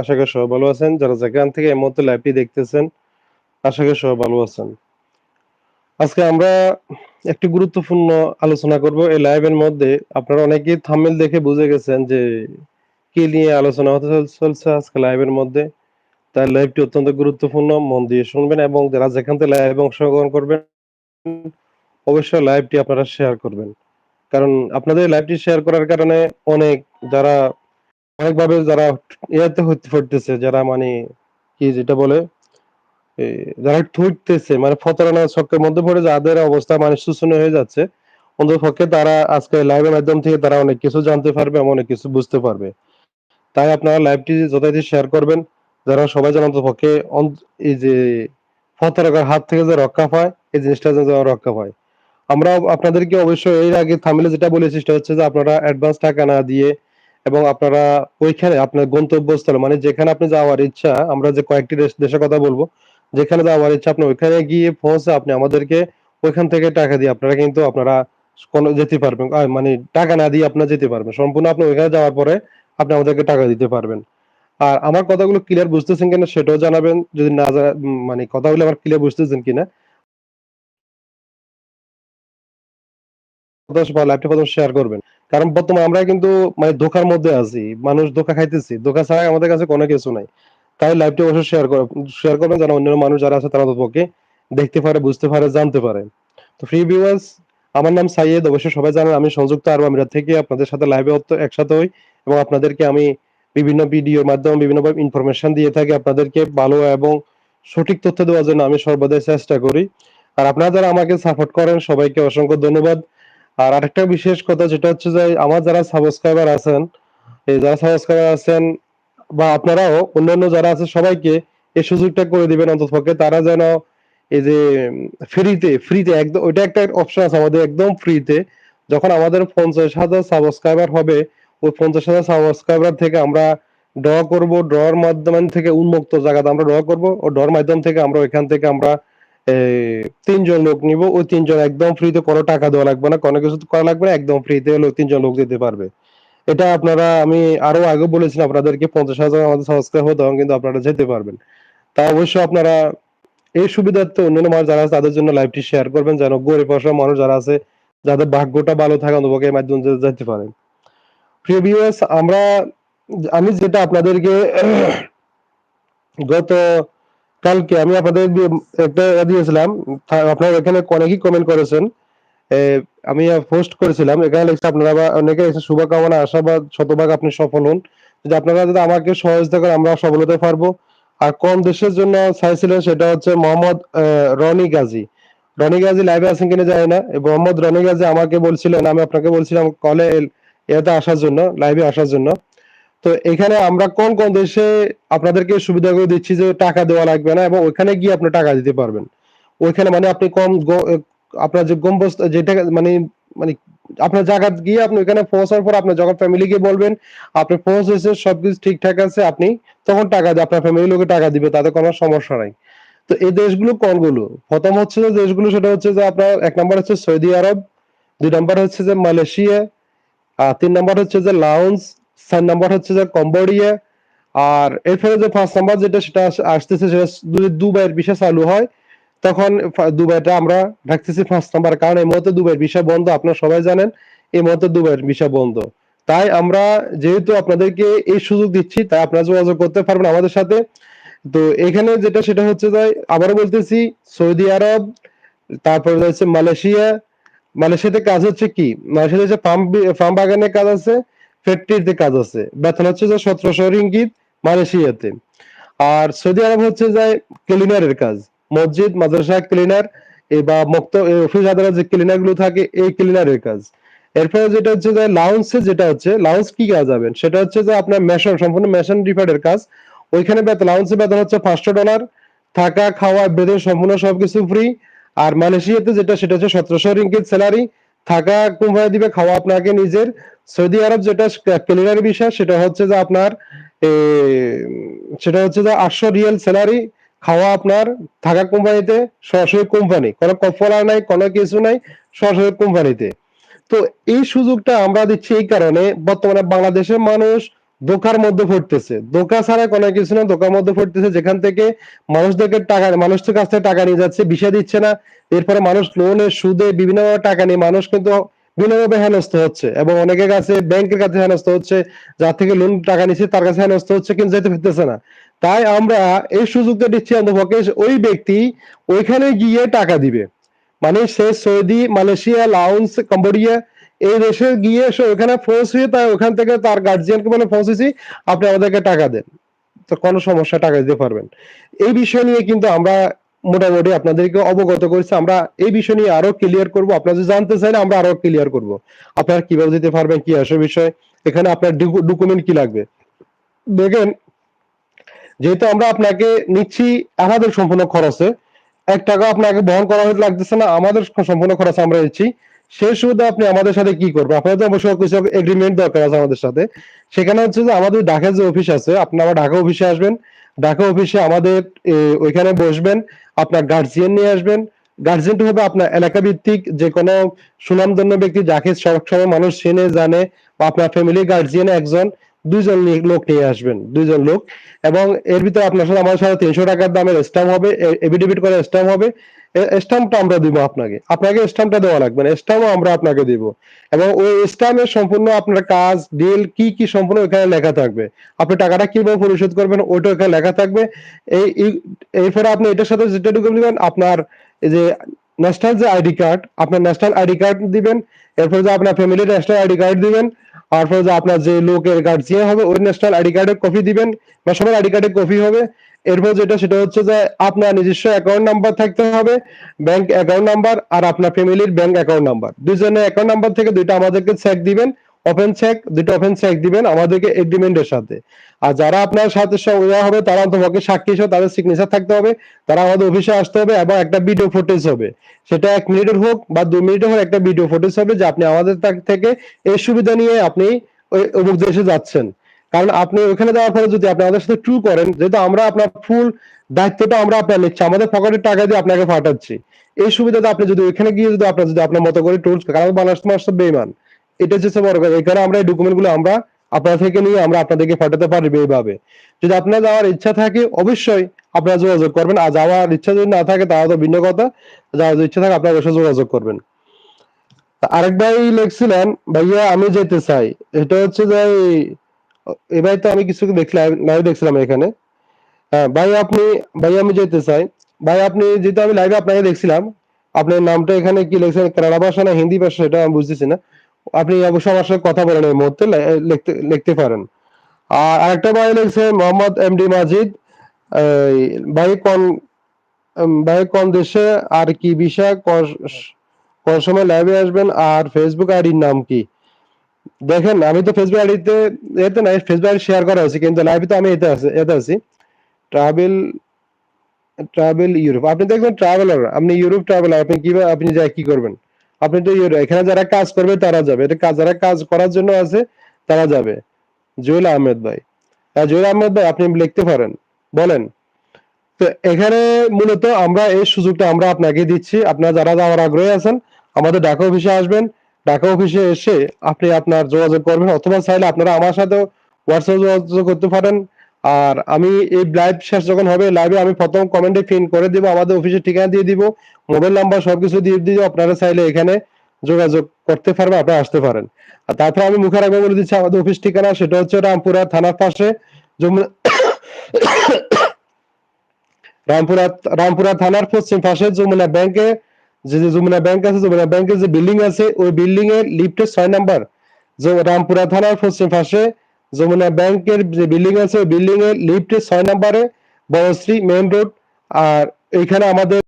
আশা করি সবাই ভালো আছেন। যারা যেখান থেকে এই মুহূর্তে লাইভটি দেখতেছেন, আশা করি সবাই ভালো আছেন। আজকে আমরা একটি গুরুত্বপূর্ণ আলোচনা করব। এই লাইভের মধ্যে আপনারা অনেকেই থাম্বনেইল দেখে বুঝে গেছেন যে কি নিয়ে আলোচনা হতে চলছে আজকে লাইভের মধ্যে। তাই লাইভটি অত্যন্ত গুরুত্বপূর্ণ। মন দিয়ে শুনবেন এবং যারা যেখান থেকে লাইভে অংশগ্রহণ করবেন অবশ্যই লাইভটি আপনারা শেয়ার করবেন। কারণ আপনাদের লাইভটি শেয়ার করার কারণে অনেক যারা অনেকভাবে যারা ইয়াতে হতে পড়তেছে যারা মানে কি যেটা বলে যারা ঠুকতেছে মানে প্রতারণার চক্রের মধ্যে পড়ে যাদের অবস্থা মানে শোচনীয় হয়ে যাচ্ছে, অন্ততপক্ষে তারা আজকে লাইভের মাধ্যম থেকে তারা অনেক কিছু জানতে পারবে অনেক কিছু বুঝতে পারবে। তাই আপনারা লাইভটি যথারীতি শেয়ার করবেন। যারা সবাই যেন অন্ততপক্ষে অন্ত এই যে প্রতারকের হাত থেকে যে রক্ষা পায়, এই জিনিসটা যেন রক্ষা পায়। আমরা আপনাদেরকে অবশ্যই এর আগে থামিলে যেটা বলেছি সেটা হচ্ছে যে আপনারা অ্যাডভান্স টাকা না দিয়ে এবং আপনারা ওইখানে আপনার গন্তব্যস্থলে মানে যেখানে আপনি যাওয়ার ইচ্ছা, আমরা যে কয়েকটি দেশের কথা বলব। যেখানে যাওয়ার ইচ্ছা আপনি ওইখানে গিয়ে পৌঁছে আপনি আমাদেরকে ওইখান থেকে টাকা দিয়ে আপনারা কিন্তু আপনারা কোন যেতে পারবেন। মানে টাকা না দিয়ে আপনারা যেতে পারবেন। সম্পূর্ণ আপনি ওইখানে যাওয়ার পরে আপনি আমাদেরকে টাকা দিতে পারবেন। আর আমার কথাগুলো ক্লিয়ার বুঝতেছেন কিনা সেটাও জানাবেন। যদি না মানে কথাগুলো আমার ক্লিয়ার বুঝতেছেন কিনা। বা লাইভটা প্রথম শেয়ার করবেন। কারণ বর্তমানে আমরা কিন্তু মানে ধোঁকার মধ্যে আছি। মানুষ ধোঁকা খাইতেছি। ধোঁকা ছাড়া আমাদের কাছে কোনো কিছু নাই। তাই লাইভটি অবশ্যই শেয়ার শেয়ার করবেন যেন অন্যান্য মানুষ যারা আছে তারা অন্ততপক্ষে দেখতে পারে, বুঝতে পারে, জানতে পারে। তো প্রিয় ভিউয়ার্স আমার নাম সাইয়েদ। অবশ্যই সবাই জানেন আমি সংযুক্ত আরব আমিরাত থেকে আপনাদের সাথে লাইভে একসাথে হই এবং আপনাদেরকে আমি বিভিন্ন ভিডিওর মাধ্যমে বিভিন্নভাবে ইনফরমেশন দিয়ে থাকি। আপনাদেরকে ভালো এবং সঠিক তথ্য দেওয়ার জন্য আমি সর্বদাই চেষ্টা করি। আর আপনারা যারা আমাকে সাপোর্ট করেন সবাইকে অসংখ্য ধন্যবাদ। আর আরেকটা বিশেষ কথা যেটা হচ্ছে যে আমার যারা সাবস্ক্রাইবার আছেন, এই যারা সাবস্ক্রাইবার আছেন বা আপনারাও অন্যান্য যারা আছে সবাইকে এই সুযোগটা করে দিবেন অন্ততপক্ষে তারা যেন এই যে ফ্রিতে, ফ্রিতে একদম ওইটা একটা অপশন আছে আমাদের একদম ফ্রিতে। যখন আমাদের ৫০,০০০ সাবস্ক্রাইবার হবে, ওই ৫০,০০০ সাবস্ক্রাইবার থেকে আমরা ড্র করব। ড্রর মাধ্যম থেকে উন্মুক্ত জায়গাতে আমরা ড্র করব। ও ড্রর মাধ্যম থেকে আমরা ওইখান থেকে আমরা এই ৩ জন লোক নিব। ওই ৩ জন একদম ফ্রিতে কোনো টাকা দেওয়া লাগবে না। কোনো কিছু করা লাগবে না। একদম ফ্রিতে হলো ৩ জন লোক দিতে পারবে। এটা আপনারা আমি আরও আগে বলেছিলাম আপনাদেরকে ৫০,০০০ আমাদের সাবস্ক্রাইব তখন কিন্তু আপনারা যেতে পারবেন। তা অবশ্যই আপনারা এই সুবিধার্থে অন্যান্য মানুষ যারা আছে তাদের জন্য লাইভটি শেয়ার করবেন যেন গরিব অসহায় মানুষ যারা আছে যাদের ভাগ্যটা ভালো থাকে অন্ততপক্ষে এর মাধ্যমে যেতে পারেন প্রিয় ভিউয়ার্স আমরা আমি যেটা আপনাদেরকে গত কালকে আমি আপনাদের একটা ইয়া দিয়েছিলাম। আপনারা এখানে অনেকেই কমেন্ট করেছেন। আমি পোস্ট করেছিলাম। এখানে লিখছে আপনারা অনেকে শুভকামনা আশাবাদ শতভাগ আপনি সফল হন। যদি আপনারা যদি আমাকে সহযোগিতা করেন আমরা সফল হতে পারব। আর কোন দেশের জন্য চাইছিলেন সেটা হচ্ছে মোহাম্মদ রনি গাজী। রনি গাজী লাইভে আছেন কিনা জানি না। মোহাম্মদ রনি গাজী আমাকে বলছিলেন আমি আপনাকে বলছিলাম কলে এতে আসার জন্য, লাইভে আসার জন্য। তো এখানে আমরা কোন, কোন দেশে আপনাদেরকে সুবিধাগুলো দিচ্ছি যে টাকা দেওয়া লাগবে না এবং ওইখানে গিয়ে আপনি টাকা দিতে পারবেন। ওইখানে মানে আপনি কম আপনার যে গম্বুজ যেটা মানে মানে আপনার জায়গা গিয়ে আপনি ওইখানে পৌঁছার পর আপনার যখন ফ্যামিলিকে বলবেন আপনি পৌঁছেছেন সবকিছু ঠিকঠাক আছে আপনি তখন টাকা দিয়ে আপনার ফ্যামিলির লোকে টাকা দিবে তাতে কোনো সমস্যা নাই। তো এই দেশগুলো কোনগুলো? প্রথম হচ্ছে যে দেশগুলো সেটা হচ্ছে যে আপনার এক নাম্বার হচ্ছে সৌদি আরব, ২ নম্বর হচ্ছে যে মালয়েশিয়া, আর তিন নাম্বার হচ্ছে যে লাওস, ৪ নাম্বার হচ্ছে যে কম্বোডিয়া। আর এরপরে যে ৫ নাম্বার যেটা সেটা আসতেছে সেটা যদি দুবাইয়ের ভিসা চালু হয় তখন দুবাইটা আমরা রাখতেছি ৫ নাম্বার কারণ এই মুহূর্তে দুবাইয়ের ভিসা বন্ধ আপনারা সবাই জানেন। এই মুহূর্তে দুবাইয়ের ভিসা বন্ধ। তাই আমরা যেহেতু আপনাদেরকে এই সুযোগ দিচ্ছি তাই আপনারা যোগাযোগ করতে পারবেন আমাদের সাথে। তো এখানে যেটা সেটা হচ্ছে যে আবারও বলতেছি সৌদি আরব, তারপরে হচ্ছে মালয়েশিয়া। মালয়েশিয়াতে কাজ হচ্ছে কি? মালয়েশিয়াতে হচ্ছে বি পাম বাগানের কাজ আছে, ফ্যাক্টরিতে কাজ আছে। বেতন হচ্ছে যে ১৭০০ রিঙ্গিত মালয়েশিয়াতে। আর সৌদি আরব হচ্ছে যে ক্লিনারের কাজ। মসজিদ, মাদ্রাসা ক্লিনার বা মক্ত অফিস আদালত যে ক্লিনারগুলো থাকে এই ক্লিনারের কাজ। এরপরে যেটা হচ্ছে যে লাউন্সে যেটা হচ্ছে লাউন্স কি কাজ যাবেন? সেটা হচ্ছে যে আপনার মেশন সম্পূর্ণ মেশন রিপেয়ারের কাজ। ওইখানে বেতন লাউঞ্জে বেতন হচ্ছে $৫০০ থাকা, খাওয়া, বেতন সম্পূর্ণ সবকিছু ফ্রি। আর মালয়েশিয়াতে যেটা সেটা হচ্ছে ১৭০০ রিঙ্গিত স্যালারি থাকা কোম্পানি দিবে, খাওয়া আপনাকে নিজের। সৌদি আরব যেটা ক্লিনারের বিষয় সেটা হচ্ছে যে আপনার সেটা হচ্ছে যে আটশো রিয়েল স্যালারি খাওয়া আপনার থাকা কোম্পানিতে সরাসরি কোম্পানি। কোনো কফলার নাই, কোনো কিছু নাই। সরাসরি কোম্পানিতে। তো এই সুযোগটা আমরা দিচ্ছি এই কারণে বর্তমানে বাংলাদেশের মানুষ ধোকার মধ্যে পড়তেছে দোকা ছাড়া কোনো কিছু না দোকার মধ্যে পড়তেছে যেখান থেকে মানুষদেরকে টাকা মানুষের কাছ থেকে টাকা নিয়ে যাচ্ছে বিষয় দিচ্ছে না এরপরে মানুষ লোনে সুদে বিভিন্ন টাকা নিয়ে মানুষ কিন্তু বিভিন্নভাবে হেনস্থ হচ্ছে এবং অনেকের কাছে ব্যাংকের কাছে হেনস্থ হচ্ছে, যার থেকে লোন টাকা নিচ্ছে তার কাছে হেনস্থ হচ্ছে, কিন্তু যেতে ফিরতেছে না। তাই আমরা এই সুযোগটা দিচ্ছি অন্তপক্ষে ওই ব্যক্তি ওইখানে গিয়ে টাকা দিবে। মানে সে সৌদি, মালয়েশিয়া লাউন্স কম্বোডিয়া, এই দেশে গিয়ে সে ওখানে পৌঁছে তাই ওখান থেকে তার গার্জিয়ানকে বলে পৌঁছেছি আপনি আমাদেরকে টাকা দেন। তো কোনো সমস্যা, টাকা দিতে পারবেন। এই বিষয় নিয়ে কিন্তু আমরা মোটামুটি আপনাদেরকে অবগত করেছি। আমরা এই বিষয় নিয়ে আরও ক্লিয়ার করব। আপনারা যদি জানতে চাইলে আমরা আরও ক্লিয়ার করব। আপনারা কীভাবে দিতে পারবেন, কি আসে বিষয়? এখানে আপনার ডকুমেন্ট কি লাগবে? দেখেন, যেহেতু আমরা আপনাকে নিচ্ছি, আমাদের সম্পূর্ণ খরচে। এক টাকা আপনাকে বহন করা লাগতেছে না, আমাদের সম্পূর্ণ খরচ আমরা নিচ্ছি। সেই সুবিধা আপনি আমাদের সাথে কি করবেন? আপনাদের অবশ্যই কিছু এগ্রিমেন্ট দরকার আছে আমাদের সাথে। সেখানে হচ্ছে যে আমাদের ঢাকা যে অফিস আছে আপনি আমার ঢাকা অফিসে আসবেন। ঢাকা অফিসে আমাদের ওইখানে বসবেন, আপনার গার্জিয়ান নিয়ে আসবেন। গার্জেন্ট হবে আপনার এলাকা ভিত্তিক যে কোনো সুনামধন্য ব্যক্তি, যাকে সবসময় মানুষ চেনে, জানে, বা আপনার ফ্যামিলি গার্জিয়ান একজন। দুইজন লোক নিয়ে আসবেন, দুইজন লোক। এবং এর ভিতরে আপনার সাথে আমার সাথে তিনশো টাকার দামের স্ট্যাম্প হবে এফিডেভিট করে স্ট্যাম্প হবে। স্ট্যাম্পটা আমরা দিব আপনাকে। আপনাকে স্ট্যাম্পটা দেওয়া লাগবে না স্ট্যাম্পও আমরা আপনাকে দিব। এবং ওই স্ট্যাম্পের সম্পূর্ণ আপনার কাজ ডিল কি কি সম্পূর্ণ ওখানে লেখা থাকবে। আপনি টাকাটা কীভাবে পরিশোধ করবেন, ওইটা ওখানে লেখা থাকবে। এই এরপরে আপনি এটার সাথে যেটা দিবেন, আপনার যে ন্যাশনাল যে আইডি কার্ড আপনার ন্যাশনাল আইডি কার্ড দিবেন। এরপরে যে আপনার ফ্যামিলির ন্যাশনাল আইডি কার্ড দিবেন তারপরে যে আপনার যে লোকের গার্ড যে হবে, ওই ন্যাশনাল আইডি কার্ডের কপি দিবেন, বা সবার আইডি কার্ডের কপি হবে। এরপর যেটা, সেটা হচ্ছে যে আপনার নিজস্ব অ্যাকাউন্ট নাম্বার থাকতে হবে ব্যাংক অ্যাকাউন্ট নাম্বার আর আপনার ফ্যামিলির ব্যাংক অ্যাকাউন্ট নাম্বার দুজনের অ্যাকাউন্ট নাম্বার থেকে দুইটা আমাদেরকে চেক দিবেন। ওপেন চেক দুটো ওপেন চেক দিবেন আমাদেরকে এগ্রিমেন্টের সাথে। আর যারা আপনার সাথে দেওয়া হবে, তারা অন্তপক্ষে সাক্ষী হিসেবে তাদের সিগনেচার থাকতে হবে, তারা আমাদের অফিসে আসতে হবে এবং একটা ভিডিও ফুটেজ হবে। সেটা এক মিনিটের হোক বা দু মিনিটের হোক, একটা ভিডিও ফুটেজ হবে যে আপনি আমাদের থেকে এই সুবিধা নিয়ে আপনি ওই অমুক দেশে যাচ্ছেন। কারণ আপনি ওখানে যাওয়ার পরে যদি আপনি আমাদের সাথে ট্রু করেন, যেহেতু আমরা আপনার ফুল দায়িত্বটা আমরা আপনার নিচ্ছি, আমাদের পকেটের টাকা দিয়ে আপনাকে পাঠাচ্ছি। এই সুবিধাটা আপনি যদি ওখানে গিয়ে যদি আপনার যদি আপনার মতো করে টুলস কারণ বাংলাদেশ তোমার সব বেইমান। এটা হচ্ছে বড় কথা। এখানে আমরা এই ডকুমেন্টগুলো আমরা আপনার থেকে নিয়ে আমরা আপনাদেরকে পাঠাতে পারব এইভাবে। যদি আপনার যাওয়ার ইচ্ছা থাকে, অবশ্যই আপনারা যোগাযোগ করবেন। আর যাওয়ার ইচ্ছা যদি না থাকে, তাহলে তো ভিন্ন কথা। যাওয়ার ইচ্ছা থাকে, আপনারা অবশ্যই যোগাযোগ করবেন। আরেক ভাই লিখছিলেন, ভাইয়া, আমি যেতে চাই। এটা হচ্ছে যে এবার তো আমি কিছু দেখলাম লাইভ দেখছিলাম এখানে। হ্যাঁ ভাই, আপনি, ভাই, আমি যেতে চাই। ভাই, আপনি যেহেতু আমি লাইভে আপনাকে দেখছিলাম, আপনার নামটা এখানে কি লিখছেন? কানাডা ভাষা না হিন্দি ভাষা? সেটা আমি বুঝতেছি না। আপনি অবশ্যই আমার সাথে কথা বলেন এই মুহূর্তে লিখতে পারেন। আর আরেকটা ভাই লিখছে মোহাম্মদ এমডি মাজিদ এই, ভাই কোন ভাই কোন দেশে আর কি বিষয় কোন- সময় লাইভে আসবেন আর ফেসবুক আইডির নাম কি? দেখেন আমি তো ফেসবুক আইডিতে এতে নাই ফেসবুক আইডি শেয়ার করা হয়েছে কিন্তু লাইভে তো আমি এতে আছি এতে আছি। ট্রাভেল ট্রাভেল ইউরোপ আপনি দেখবেন ট্রাভেলার আপনি ইউরোপ ট্রাভেলার আপনি কীভাবে আপনি যাই কি করবেন? আপনি তো ইউরোপ এখানে যারা কাজ করবে, তারা যাবে। এটা কাজ যারা কাজ করার জন্য আছে, তারা যাবে। জুয়েল আহমেদ ভাই। জুয়েল আহমেদ ভাই, আপনি লিখতে পারেন। বলেন। তো এখানে মূলত আমরা এই সুযোগটা আমরা আপনাকে দিচ্ছি। আপনারা যারা যাওয়ার আগ্রহী আছেন, আমাদের ঢাকা অফিসে আসবেন। ঢাকা অফিসে এসে আপনি আপনার যোগাযোগ করবেন, অথবা চাইলে আপনারা আমার সাথেও হোয়াটসঅ্যাপ যোগাযোগ করতে পারেন। আর আমি এই লাইভ শেষ যখন হবে লাইভে আমি প্রথম কমেন্টে পিন করে দিব, আমাদের অফিসের ঠিকানা দিয়ে দিব মোবাইল নাম্বার সবকিছু দিয়ে দিব, আপনারা চাইলে এখানে যোগাযোগ করতে পারবেন, আপনারা আসতে পারেন। আর তারপরে আমি মুখের আগে বলে দিচ্ছি, আমাদের অফিস ঠিকানা, সেটা হচ্ছে রামপুরা থানার পাশে রামপুরা রামপুরা থানার পশ্চিম পাশে যমুনা ব্যাংকে যে যে যমুনা ব্যাংক আছে, যমুনা ব্যাংকের যে বিল্ডিং আছে, ওই বিল্ডিং এর লিফটের ছয় নাম্বার রামপুরা থানার পশ্চিম পাশে যমুনা ব্যাংকের যে বিল্ডিং আছে বিল্ডিং এর লিফটের ছয় নাম্বারে বড়শ্রী মেইন রোড আর এখানে আমাদের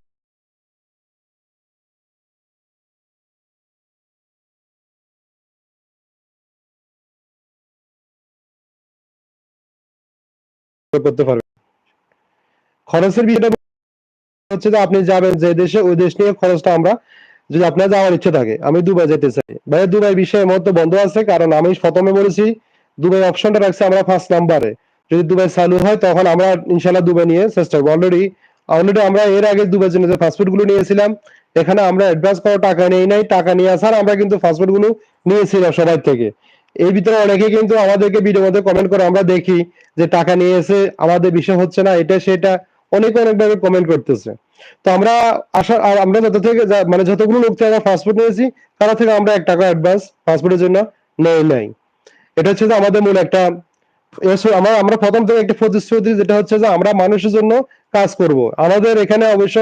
করতে পারবেন খরচের বিষয়টা হচ্ছে যে আপনি যাবেন যে দেশে, ওই দেশ নিয়ে খরচটা আমরা যদি আপনার যাওয়ার ইচ্ছে থাকে, আমি দুবাই যেতে চাই। ভাই দুবাই বিষয়ে মধ্যে বন্ধ আছে, কারণ আমি প্রথমে বলেছি দুবাই অপশনটা রাখছি আমরা ফার্স্ট নাম্বারে যদি দুবাই চালু হয়, তখন আমরা ইনশাল্লাহ দুবাই নিয়ে চেষ্টা করব। অলরেডি অলরেডি আমরা এর আগে দুবাই জন্য যে পাসপোর্টগুলো নিয়েছিলাম, এখানে আমরা অ্যাডভান্স করা টাকা নেই নাই, টাকা নিয়ে আসার আমরা কিন্তু পাসপোর্টগুলো নিয়েছিলাম সবাই থেকে। এর ভিতরে অনেকে কিন্তু আমাদেরকে ভিডিওর মধ্যে কমেন্ট করে, আমরা দেখি যে টাকা নিয়ে এসে আমাদের বিষয় হচ্ছে না, এটা সেটা অনেক অনেকভাবে কমেন্ট করতেছে। তো আমরা আশা, আর আমরা যত থেকে মানে যতগুলো লোক থেকে আমরা পাসপোর্ট নিয়েছি, তারা থেকে আমরা এক টাকা অ্যাডভান্স পাসপোর্টের জন্য নেই নাই। এটা হচ্ছে যে আমাদের মূল একটা আমরা আমরা প্রথম থেকে একটা প্রতিশ্রুতি যেটা হচ্ছে যে আমরা মানুষের জন্য কাজ করব। আমাদের এখানে অবশ্য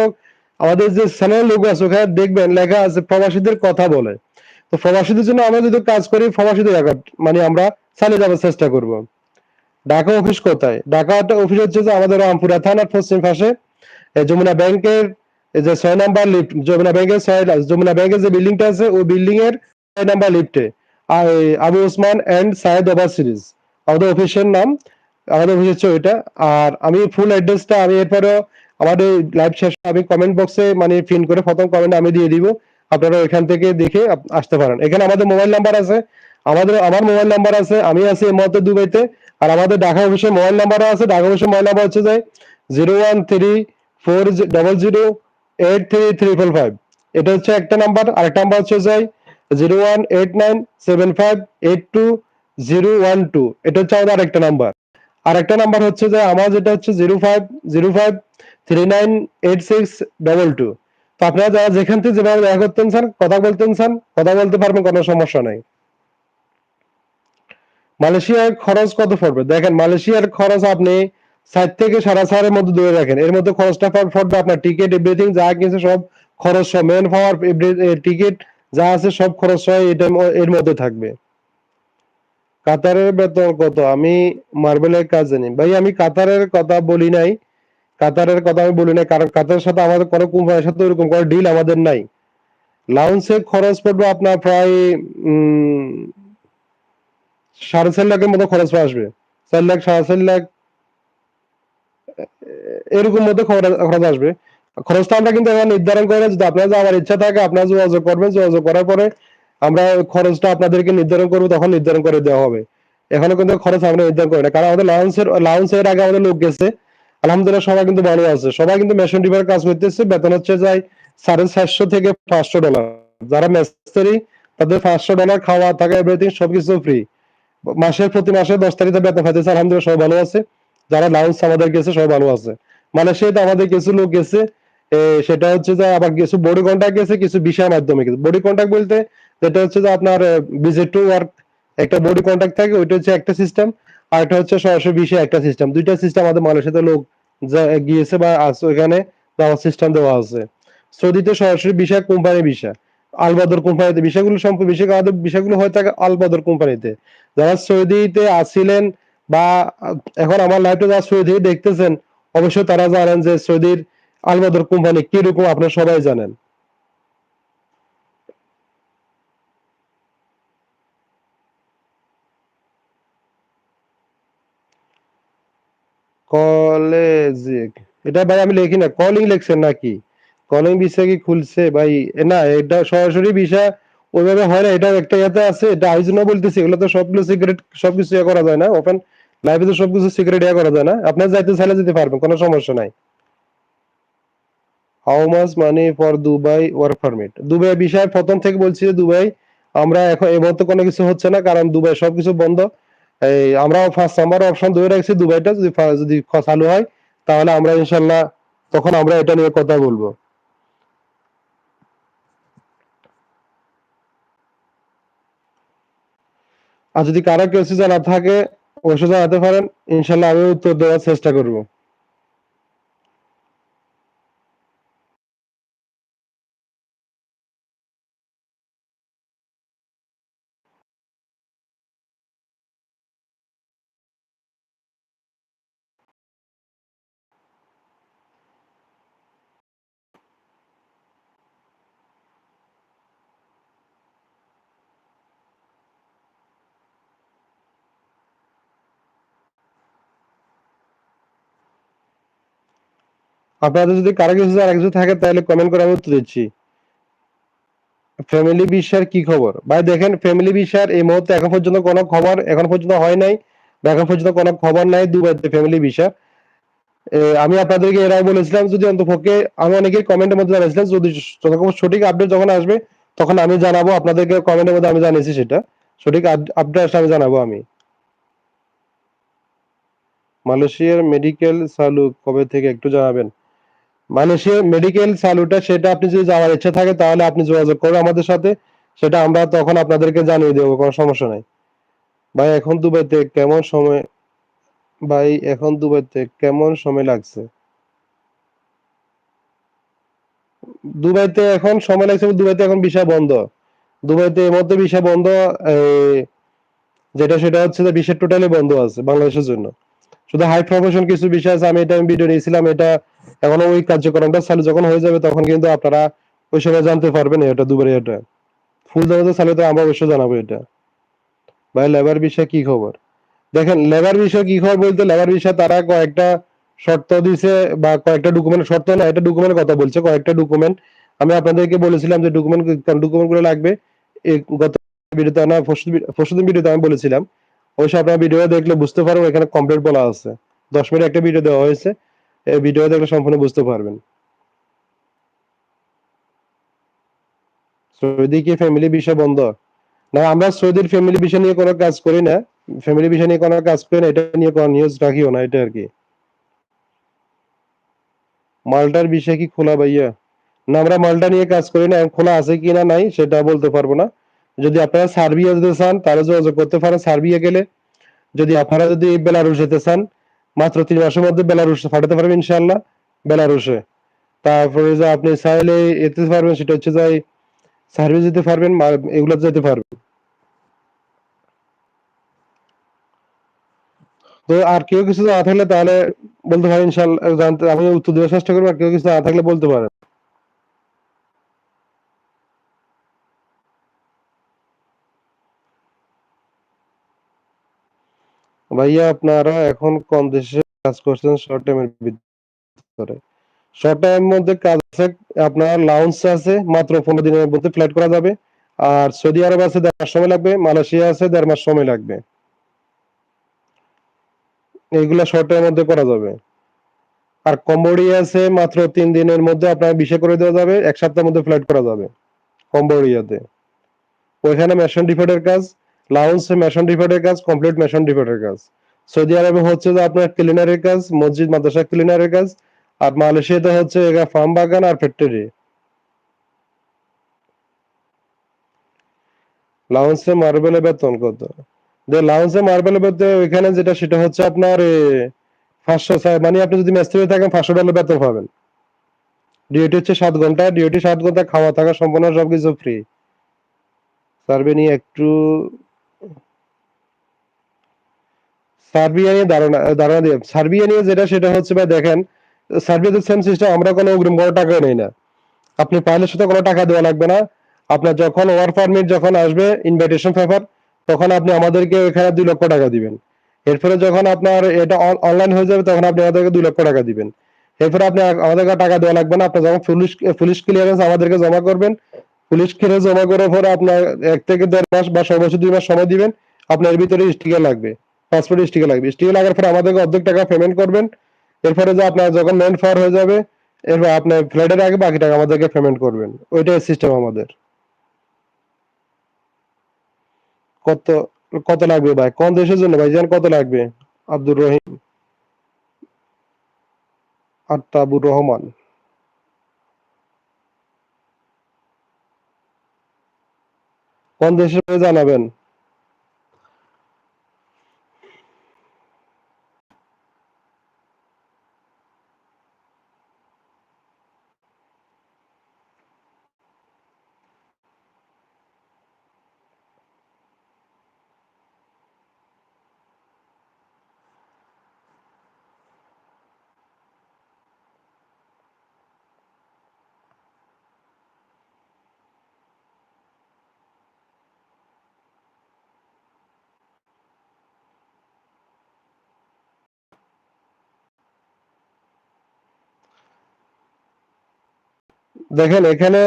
আমাদের যে চ্যানেল লোক আছে, ওখানে দেখবেন লেখা আছে, প্রবাসীদের কথা বলে। তো প্রবাসীদের জন্য আমরা যদি কাজ করি, প্রবাসীদের মানে আমরা চালিয়ে যাওয়ার চেষ্টা করব। ঢাকা অফিস কোথায়? ঢাকা অফিস হচ্ছে যে আমাদের রামপুরা থানার পশ্চিম পাশে। যমুনা ব্যাংকের যে ছয় নাম্বার লিফট যমুনা ব্যাংকের ছয়, যমুনা ব্যাংকের যে বিল্ডিংটা আছে, ওই বিল্ডিং এর ছয় নাম্বার লিফটে Abu Osman and Sayed overseas. আমাদের অফিসের নাম, আমাদের অফিস হচ্ছে ওইটা। আর আমি ফুল অ্যাড্রেসটা আমি এরপরে আমাদের লাইভ শেষে আমি কমেন্ট বক্সে মানে পিন করে প্রথম কমেন্ট আমি দিয়ে দিব। আপনারা এখান থেকে দেখে আসতে পারেন। এখানে আমাদের মোবাইল নাম্বার আছে। আমাদের, আমার মোবাইল নাম্বার আছে। আমি আছি এই মুহূর্তে দুবাইতে। আর আমাদের ঢাকা অফিসের মোবাইল নাম্বারও আছে। ঢাকা অফিসের মোবাইল নাম্বার হচ্ছে যে zero one three four double zero eight three three four five এটা হচ্ছে একটা নাম্বার আরেকটা নাম্বার হচ্ছে যে zero one eight nine seven five eight two zero one two. এটা হচ্ছে আমাদের আরেকটা নাম্বার। আরেকটা নাম্বার হচ্ছে যে আমার যেটা হচ্ছে zero five zero five three nine eight six double two. তো আপনারা যারা যেখান থেকে যেভাবে দেখা করতেন চান কথা বলতেন চান কথা বলতে পারবেন, কোনো সমস্যা নাই। মালয়েশিয়ার খরচ কত পড়বে? দেখেন, মালয়েশিয়ার খরচ আপনি ষাট থেকে সাড়ে চারের মধ্যে ধরে রাখেন। এর মধ্যে খরচটা পড়- পড়বে আপনার টিকিট এভরিথিং যা কিছু সব খরচ সব মেন পাওয়ার টিকিট যা আছে সব খরচ সহ এটা এর মধ্যে থাকবে। কাতারের বেতন কত? আমি মার্বেলের কাজ জানি। ভাই, আমি কাতারের কথা বলি নাই। কাতারের কথা আমি বলি নাই, কারণ কাতারের সাথে আমাদের কোনো কোম্পানির সাথে ওরকম কোনো ডিল আমাদের নাই। লাউন্সের খরচ পড়বে আপনার প্রায় সাড়ে চার লাখের মতো খরচ আসবে। চার লাখ, সাড়ে চার লাখ এরকম মধ্যে খরচ আসবে। খরচটা কিন্তু এখন নির্ধারণ করে যদি আপনার যাওয়ার ইচ্ছা থাকে, আপনারা যোগাযোগ করবেন, যোগাযোগ করার পরে আমরা খরচটা আপনাদেরকে নির্ধারণ করব, তখন নির্ধারণ করে দেওয়া হবে। এখনও কিন্তু খরচ আমরা নির্ধারণ করি না, কারণ আমাদের লাউন্সের লাউন্সের আগে আমাদের লোক গেছে। আলহামদুলিল্লাহ সবাই কিন্তু ভালো আছে। সবাই কিন্তু মেশিন ডিপার কাজ করতেছে। বেতন হচ্ছে যায় সাড়ে চারশো থেকে পাঁচশো ডলার যারা মেস্তারি, তাদের পাঁচশো ডলার খাওয়া, থাকা এভরিথিং সবকিছু ফ্রি মাসের, প্রতি মাসে দশ তারিখে বেতন পাইতেছে। আলহামদুলিল্লাহ সবাই ভালো আছে। যারা লাউন্স আমাদের গেছে, সবাই ভালো আছে। মালয়েশিয়াতে আমাদের কিছু লোক গেছে। সেটা হচ্ছে যে আবার কিছু বডি কন্ট্যাক্ট গেছে কিছু বিষয়ের মাধ্যমে গেছে বডি কন্ট্যাক্ট বলতে যেটা হচ্ছে যে আপনার ভিজিট টু ওয়ার্ক একটা বডি কন্ট্যাক্ট থাকে, ওইটা হচ্ছে একটা সিস্টেম আর একটা হচ্ছে সরাসরি বিষয় একটা সিস্টেম দুইটা সিস্টেম আমাদের মালয়েশিয়াতে লোক যা গিয়েছে বা আছে ওখানে যাওয়ার সিস্টেম দেওয়া আছে। সৌদিতে সরাসরি বিষয় কোম্পানি বিষয়। আলবাদর কোম্পানিতে বিষয়গুলো সম্পর্ক বিষয়, আমাদের বিষয়গুলো হয়ে থাকে আলবাদর কোম্পানিতে। যারা সৌদিতে আসছিলেন বা এখন আমার লাইফে যারা সৌদি দেখতেছেন, অবশ্যই তারা জানেন যে সৌদির আলবাদর কোম্পানি কীরকম আপনারা সবাই জানেন? কলেজে এটা ভাই আমি লিখি না, কলিং লেখছেন নাকি? কলিং বিষয় কি খুলছে ভাই? না, এটা সরাসরি বিষয় ওইভাবে হয় না এটা একটা ইয়েতে আছে, এটা আমি জন্য বলতেছি, এগুলো তো সবগুলো সিক্রেট সবকিছু ইয়ে করা যায় না, ওপেন, লাইভে তো সবকিছু সিক্রেট ইয়ে করা যায় না। আপনার যাইতে চাইলে যেতে পারবেন, কোনো সমস্যা নাই। How much money for Dubai work permit Dubai বিষয় প্রথম থেকে বলছি যে দুবাই আমরা এখন এই মুহূর্তে কোনো কিছু হচ্ছে না, কারণ দুবাই সবকিছু বন্ধ। এই আমরা ফার্স্ট নাম্বার অপশন ধরে রাখছি দুবাইটা যদি যদি চালু হয়, তাহলে আমরা ইনশাল্লাহ তখন আমরা এটা নিয়ে কথা বলব। আর যদি কারও কিছু জানা থাকে, অবশ্যই জানাতে পারেন। ইনশাল্লাহ আমি উত্তর দেওয়ার চেষ্টা করব। আপনাদের যদি কারও কিছু জানা কিছু থাকে, তাহলে কমেন্ট করে আমি উত্তর দিচ্ছি। ফ্যামিলি বিষয়ের কি খবর? ভাই, দেখেন ফ্যামিলি বিষয়ের এই মুহূর্তে এখন পর্যন্ত কোনো খবর, এখন পর্যন্ত হয় নাই, বা এখন পর্যন্ত কোনো খবর নাই দুবাইতে ফ্যামিলি বিষয় আমি আপনাদেরকে এরাই বলেছিলাম, যদি অন্তপক্ষে আমি অনেকেই কমেন্টের মধ্যে জানিয়েছিলাম, যদি সঠিক আপডেট যখন আসবে, তখন আমি জানাব, আপনাদেরকে কমেন্টের মধ্যে আমি জানিয়েছি সেটা। সঠিক আপডেট আমি জানাব আমি। মালয়েশিয়ার মেডিকেল চালু কবে থেকে একটু জানাবেন? মালয়েশিয়ার মেডিকেল চালুটা সেটা আপনি যদি যাওয়ার ইচ্ছা থাকে তাহলে আপনি যোগাযোগ করুন আমাদের সাথে। সেটা আমরা তখন আপনাদেরকে জানিয়ে দেবো, কোনো সমস্যা নাই। ভাই, এখন দুবাইতে কেমন সময় ভাই, এখন দুবাইতে কেমন সময় লাগছে? দুবাইতে এখন সময় লাগছে দুবাইতে এখন ভিসা বন্ধ। দুবাইতে এর মধ্যে ভিসা বন্ধ যেটা সেটা হচ্ছে যে ভিসা টোটালি বন্ধ আছে বাংলাদেশের জন্য। শুধু হাই প্রফেশন কিছু বিষয় আছে, আমি এটা আমি ভিডিও নিয়েছিলাম, এটা এখন ওই কার্যক্রমটা চালু যখন হয়ে যাবে তখন কিন্তু আপনারা ওই সময় জানতে পারবেন এটা দুবারে এটা। ফুল জামাতে চালু তো আমরা অবশ্যই জানাব এটা। ভাই, লেবার বিষয় কি খবর? দেখেন, লেবার বিষয় কি খবর বলতে, লেবার বিষয় তারা কয়েকটা শর্ত দিছে বা কয়েকটা ডকুমেন্ট শর্ত না এটা ডকুমেন্টের কথা বলছে, কয়েকটা ডকুমেন্ট আমি আপনাদেরকে বলেছিলাম যে ডকুমেন্ট ডকুমেন্টগুলো লাগবে গত ভিডিওতে না পরশুদিন ভিডিওতে আমি বলেছিলাম। অবশ্যই আপনারা ভিডিও দেখলে বুঝতে পারবেন, এখানে কমপ্লিট বলা আছে। দশ মিনিট একটা ভিডিও দেওয়া হয়েছে। এই ভিডিও দেখলে সম্পূর্ণ বুঝতে পারবেন। সৌদি কি ফ্যামিলি বিষয় বন্ধ? না, আমরা সৌদির ফ্যামিলি বিষয় নিয়ে কোনো কাজ করি না। ফ্যামিলি বিষয় নিয়ে কোনো কাজ করি না, এটা নিয়ে কোনো নিউজ রাখিও না, এটা আর কি। মালটার বিষয় কি খোলা ভাইয়া? না, আমরা মালটা নিয়ে কাজ করি না খোলা আছে কি না নাই, সেটা বলতে পারব না। যদি আপনারা সার্বিয়া যেতে চান, তাহলে যোগাযোগ করতে পারেন। সার্বিয়া গেলে যদি আপনারা যদি বেলারুশ যেতে চান মাত্র তিন মাসের মধ্যে বেলারুশ ফাটাতে পারবেন ইনশাল্লাহ বেলারুশে। তারপরে যে আপনি চাইলে এতে পারবেন, সেটা হচ্ছে যাই সার্ভিস যেতে পারবেন এগুলো যেতে পারবেন। তো আর কেউ কিছু না থাকলে তাহলে বলতে পারেন ইনশাল্লাহ জানতে আমি উত্তর দেওয়ার চেষ্টা করব, আর কেউ কিছু না থাকলে বলতে পারেন। ভাইয়া আপনারা এখন কম দেশে কাজ করছেন শর্ট টাইমের ভিতরে। শর্ট টাইম মধ্যে কাজ আছে, আপনার লাউন্স আছে, মাত্র পনেরো দিনের মধ্যে ফ্লাইট করা যাবে। আর সৌদি আরব আছে, দেড় মাস সময় লাগবে। মালয়েশিয়া আছে, দেড় মাস সময় লাগবে। এইগুলা শর্ট টাইমের মধ্যে করা যাবে। আর কম্বোডিয়া আছে, মাত্র তিন দিনের মধ্যে আপনার বিষে করে দেওয়া যাবে। এক সপ্তাহের মধ্যে ফ্লাইট করা যাবে কম্বোডিয়াতে ওইখানে মেশন ডিফেটের কাজ লাউন্সে মেশন ডিফেটের কাজ কমপ্লিট মেশন ডিফেটের কাজ। সৌদি আরবে হচ্ছে যে আপনার ক্লিনারের কাজ, মসজিদ, মাদ্রাসা ক্লিনারের কাজ, আর মালয়েশিয়াতে হচ্ছে ফার্ম বাগান আর ফ্যাক্টরি লাউন্সে মার্বেলের বেতন কত? যে লাউন্সে মার্বেলের বেতন ওইখানে যেটা, সেটা হচ্ছে আপনার পাঁচশো মানে আপনি যদি মেস্ত্রি থাকেন, পাঁচশো ডলার বেতন পাবেন। ডিউটি হচ্ছে সাত ঘণ্টা ডিউটি সাত ঘণ্টা, খাওয়া থাকা সম্পূর্ণ সবকিছু ফ্রি সার্ভে নিয়ে একটু সার্বিয়া নিয়ে ধারণা ধারণা দিয়ে। সার্বিয়া নিয়ে যেটা, সেটা হচ্ছে ভাই দেখেন সার্বিয়াতে সেম সিস্টেম আমরা কোনো অগ্রিম কোনো টাকা নেই না। আপনি পাইলের সাথে কোনো টাকা দেওয়া লাগবে না। আপনার যখন ওয়ার পারমিট যখন আসবে ইনভাইটেশন পেপার তখন আপনি আমাদেরকে এখানে দুই লক্ষ টাকা দিবেন। এরপরে যখন আপনার এটা অনলাইন হয়ে যাবে, তখন আপনি আমাদেরকে দুই লক্ষ টাকা দিবেন। এরপরে আপনি আমাদেরকে টাকা দেওয়া লাগবে না। আপনি যখন পুলিশ পুলিশ ক্লিয়ারেন্স আমাদেরকে জমা করবেন, পুলিশ ক্লিয়ারেন্স জমা করার পরে আপনার এক থেকে দেড় মাস বা সর্বোচ্চ দুই মাস সময় দিবেন, আপনার ভিতরে স্টিকার লাগবে। পাসপোর্ট স্টিকার লাগবে। স্টিকার লাগার পরে আমাদেরকে অর্ধেক টাকা পেমেন্ট করবেন। এরপরে যে আপনার যখন ম্যান ফার হয়ে যাবে, এরপর আপনার ফ্লাইটের আগে বাকি টাকা আমাদেরকে পেমেন্ট করবেন। ওইটাই সিস্টেম আমাদের। কত কত লাগবে ভাই? কোন দেশের জন্য? ভাই জান কত লাগবে? আব্দুর রহিম। আত্তাবুর রহমান। কোন দেশের জানাবেন? দেখেন, এখানে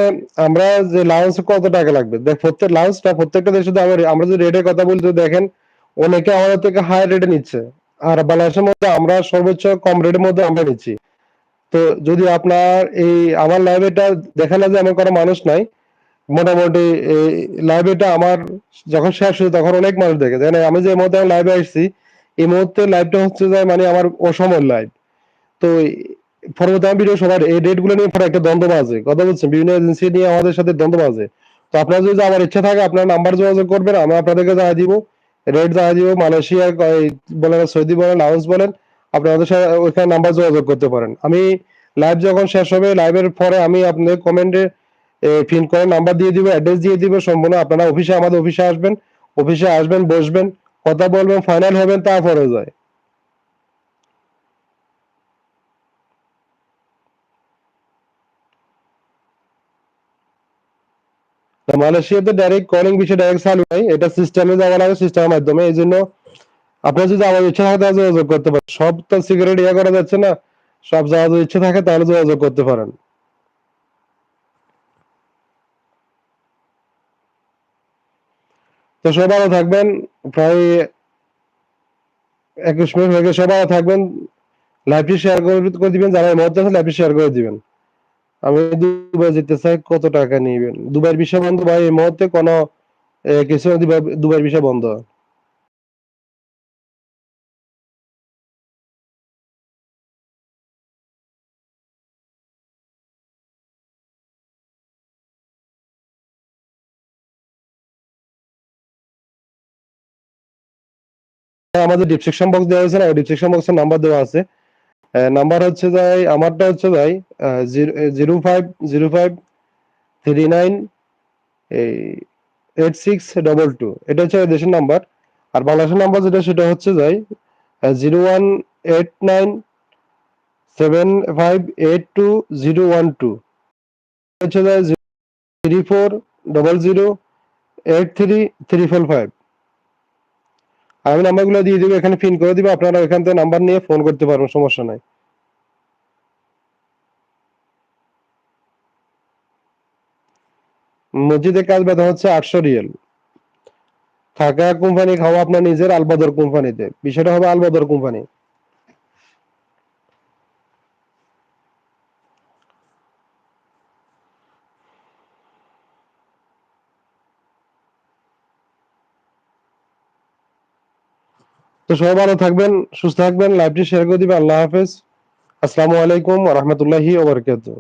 আমরা যে লাউন্স কত টাকা লাগবে? দেখ, প্রত্যেক লাউন্সটা প্রত্যেকটা দেশে আমরা যদি রেটের কথা বলি দেখেন, অনেকে আমাদের থেকে হাই রেটে নিচ্ছে। আর বাংলাদেশের মধ্যে আমরা সর্বোচ্চ কম রেটের মধ্যে আমরা নিচ্ছি। তো যদি আপনার এই, আমার লাইভ এটা দেখা না যে এমন কোনো মানুষ নাই। মোটামুটি লাইভেটা আমার যখন শেষ হয়েছে তখন অনেক মানুষ দেখে। জানেন আমি যে মুহূর্তে লাইভে আসছি, এই মুহূর্তে লাইভটা হচ্ছে যে মানে আমার অসময় লাইভ তো পরবর্তী ভিডিও সবার এই ডেটগুলো নিয়ে পরে একটা দ্বন্দ্ব বাজে। কথা বলছেন বিভিন্ন এজেন্সি নিয়ে আমাদের সাথে দ্বন্দ্ব বাজে। তো আপনার যদি আমার ইচ্ছা থাকে, আপনার নাম্বার যোগাযোগ করবেন আমি আপনাদেরকে জানিয়ে দিব। রেট জানিয়ে দিব, মালয়েশিয়া বলেন, সৌদি বলেন লাউস বলেন আপনি আমাদের সাথে ওইখানে নাম্বার যোগাযোগ করতে পারেন। আমি লাইভ যখন শেষ হবে লাইভের পরে আমি আপনাদের কমেন্টে পিন করে নাম্বার দিয়ে দিব অ্যাড্রেস দিয়ে দিব, সম্পূর্ণ আপনারা অফিসে আমাদের অফিসে আসবেন। অফিসে আসবেন, বসবেন, কথা বলবেন ফাইনাল হবেন, তারপরে যায়। মালয়েশিয়াতে ডাইরেক্ট কলিং বিষয় ডাইরেক্ট চালু নাই। এটা সিস্টেমে যাওয়া লাগে সিস্টেমের মাধ্যমে। এই জন্য আপনার যদি আমার ইচ্ছা থাকে তাহলে যোগাযোগ করতে পারেন। সব তো সিগারেট ইয়ে করা যাচ্ছে না। সব যাওয়ার যদি ইচ্ছা থাকে তাহলে যোগাযোগ করতে পারেন। তো ভালো থাকবেন। প্রায় একুশ মিনিট হয়ে গেছে। ভালো থাকবেন। লাইভটি শেয়ার করে দিবেন। যারা মুহূর্তে আছে, লাইভটি শেয়ার করে দিবেন। আমি দুবাই যেতে চাই, কত টাকা নিবেন? দুবাইয়ের বিষয় বন্ধ ভাই, এই মুহূর্তে কোনো কিছু দুবাইয়ের বিষয় বন্ধ। আমাদের ডিসক্রিপশন বক্স দেওয়া হয়েছে না? ডিসক্রিপশন বক্সের নাম্বার দেওয়া আছে। নাম্বার হচ্ছে যাই, আমারটা হচ্ছে যাই zero five zero five, three nine, এই, এইট সিক্স ডবল টু। এটা হচ্ছে দেশের নাম্বার। আর বাংলাদেশের নাম্বার যেটা, সেটা হচ্ছে যাই zero one eight nine, seven five eight two, zero one two. হচ্ছে যাই three four double zero, eight three three four five. আমি নাম্বারগুলো দিয়ে দেবো, এখানে পিন করে দিব, আপনারা এখান থেকে নাম্বার নিয়ে ফোন করতে পারবেন, সমস্যা নাই। মসজিদের কাজ ব্যথা হচ্ছে আটশো রিয়েল। থাকা কোম্পানি খাওয়া আপনার নিজের আলবদর কোম্পানিতে। বিষয়টা হবে আলবদর কোম্পানি। তো সবাই ভালো থাকবেন, সুস্থ থাকবেন লাইভটি শেয়ার করে দিবেন। আল্লাহ হাফেজ। আসসালামু আলাইকুম রহমতুল্লাহি ওবরকাতুহ